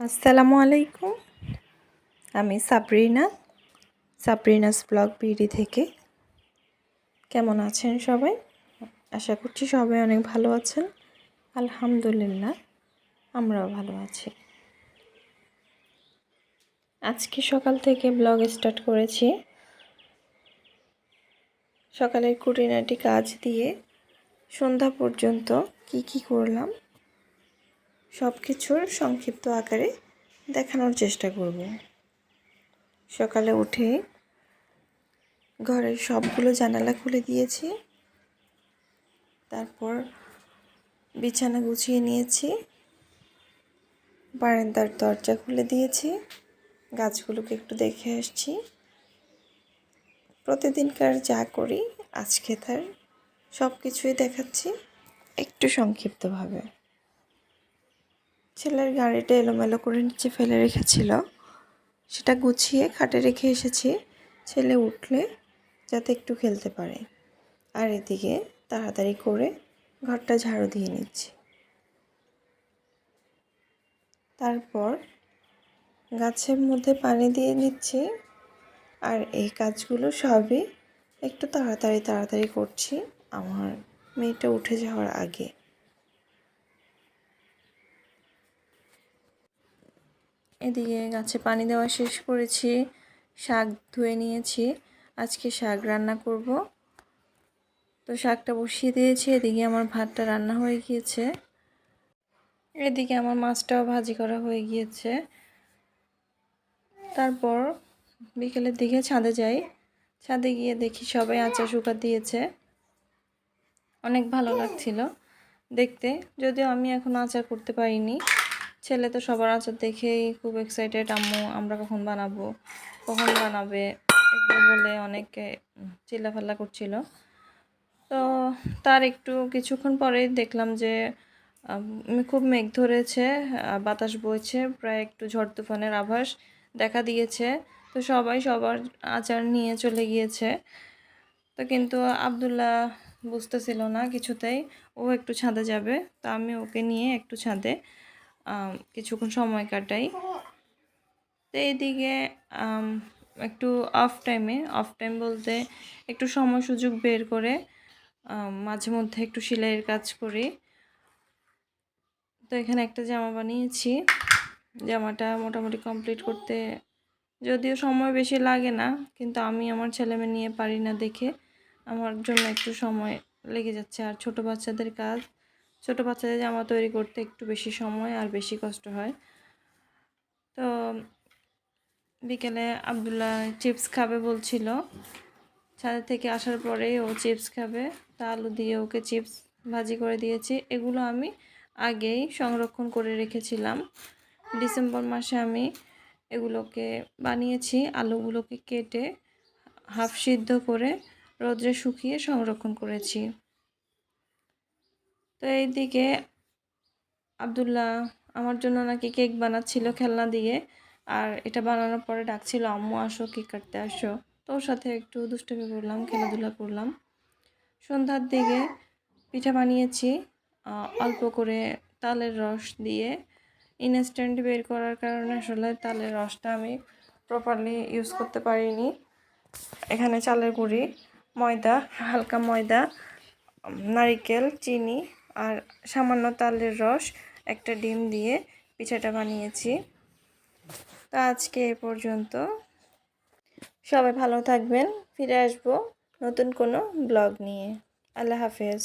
আসসালামু আলাইকুম। আমি সাবরিনা, সাবরিনাস ব্লগ বিডি থেকে। কেমন আছেন সবাই? আশা করছি সবাই অনেক ভালো আছেন। আলহামদুলিল্লাহ, আমরাও ভালো আছি। আজকে সকাল থেকে ব্লগ স্টার্ট করেছি। সকালের কুটিনাটি কাজ দিয়ে সন্ধ্যা পর্যন্ত কি কি করলাম সব কিছুর সংক্ষিপ্ত আকারে দেখানোর চেষ্টা করব। সকালে উঠে ঘরের সবগুলো জানালা খুলে দিয়েছি। তারপর বিছানা গুছিয়ে নিয়েছি। বারান্দার দরজা খুলে দিয়েছি। গাছগুলোকে একটু দেখে আসছি। প্রতিদিনকার যা করি, আজকে তার সব কিছুই দেখাচ্ছি একটু সংক্ষিপ্তভাবে। ছেলের গাড়িটা এলোমেলো করে নিচে ফেলে রেখেছিল। সেটা গুছিয়ে খাটে রেখে এসেছি। ছেলে উঠলে যাতে একটু খেলতে পারে। আর এদিকে তাড়াতাড়ি করে ঘরটা ঝাড়ু দিয়ে নিচ্ছি। তারপর গাছের মধ্যে পানি দিয়ে নিচ্ছি। আর এই কাজগুলো সবই একটু তাড়াতাড়ি তাড়াতাড়ি করছি। আমার মেয়েটা উঠে যাওয়ার আগে। এদিকে গাছে পানি দেওয়া শেষ করেছি, শাক ধুয়ে নিয়েছি। আজকে শাক রান্না করব। তো শাকটা বসিয়ে দিয়েছি, এদিকে আমার ভাতটা রান্না হয়ে গিয়েছে। এদিকে আমার মাছটাও ভাজি করা হয়ে গিয়েছে। তারপর বিকেলের দিকে ছাদে যাই। ছাদে গিয়ে দেখি সবাই আচার শুকা দিয়েছে। অনেক ভালো লাগছিল দেখতে, যদিও আমি এখন আচার করতে পারিনি। ছেলে তো সবার আচার দেখেই খুব এক্সাইটেড আম্মু, আমরা কখন বানাবো? কখন বানাবে? এগুলো বলে অনেকে চিল্লাফাল্লা করছিল। তো তার একটু কিছুক্ষণ পরেই দেখলাম যে খুব মেঘ ধরেছে বাতাস বইছে, প্রায় একটু ঝড় তুফানের আভাস দেখা দিয়েছে। তো সবাই সবার আচার নিয়ে চলে গিয়েছে। তো কিন্তু আবদুল্লাহ বুঝতেছিল না কিছুতেই, ও একটু ছাদে যাবে, তা আমি ওকে নিয়ে একটু ছাদে কিছুক্ষণ সময় কাটাই। তো এইদিকে একটু অফ টাইমে অফ টাইম বলতে একটু সময় সুযোগ বের করে মাঝে মধ্যে একটু সেলাইয়ের কাজ করি। তো এখানে একটা জামা বানিয়েছি। জামাটা মোটামুটি কমপ্লিট করতে যদিও সময় বেশি লাগে না, কিন্তু আমি আমার ছেলেমেয়ে নিয়ে পারি না দেখে। আমার জন্য একটু সময় লেগে যাচ্ছে। আর ছোট বাচ্চাদের কাজ ছোট বাচ্চাদের জামা তৈরি করতে একটু বেশি সময় আর বেশি কষ্ট হয়। তো বিকেলে আবদুল্লাহ চিপস খাবে বলছিল। ছাদের থেকে আসার পরেই ও চিপস খাবে। তা আলু দিয়ে ওকে চিপস ভাজি করে দিয়েছি। এগুলো আমি আগেই সংরক্ষণ করে রেখেছিলাম। ডিসেম্বর মাসে আমি এগুলোকে বানিয়েছি। আলুগুলোকে কেটে হাফ সিদ্ধ করে রোদ্রে শুকিয়ে সংরক্ষণ করেছি। তো এইদিকে আবদুল্লাহ আমার জন্য নাকি কেক বানাচ্ছিল খেলনা দিয়ে। আর এটা বানানোর পরে ডাকছিল, আম্মু, আসো কেক কাটতে আসো। তো ওর সাথে একটু দুষ্টমি করলাম, খেলাধুলা করলাম। সন্ধ্যার দিকে পিঠা বানিয়েছি অল্প করে তালের রস দিয়ে। ইনস্ট্যান্ট বের করার কারণে আসলে তালের রসটা আমি প্রপারলি ইউজ করতে পারিনি। এখানে চালের গুঁড়ি, ময়দা, হালকা ময়দা নারিকেল, চিনি আর সামান্য তালের রস, একটা ডিম দিয়ে পিঠাটা বানিয়েছি। তো আজকে এ পর্যন্ত। সবাই ভালো থাকবেন। ফিরে আসব নতুন কোনো ব্লগ নিয়ে। আল্লাহ হাফেজ।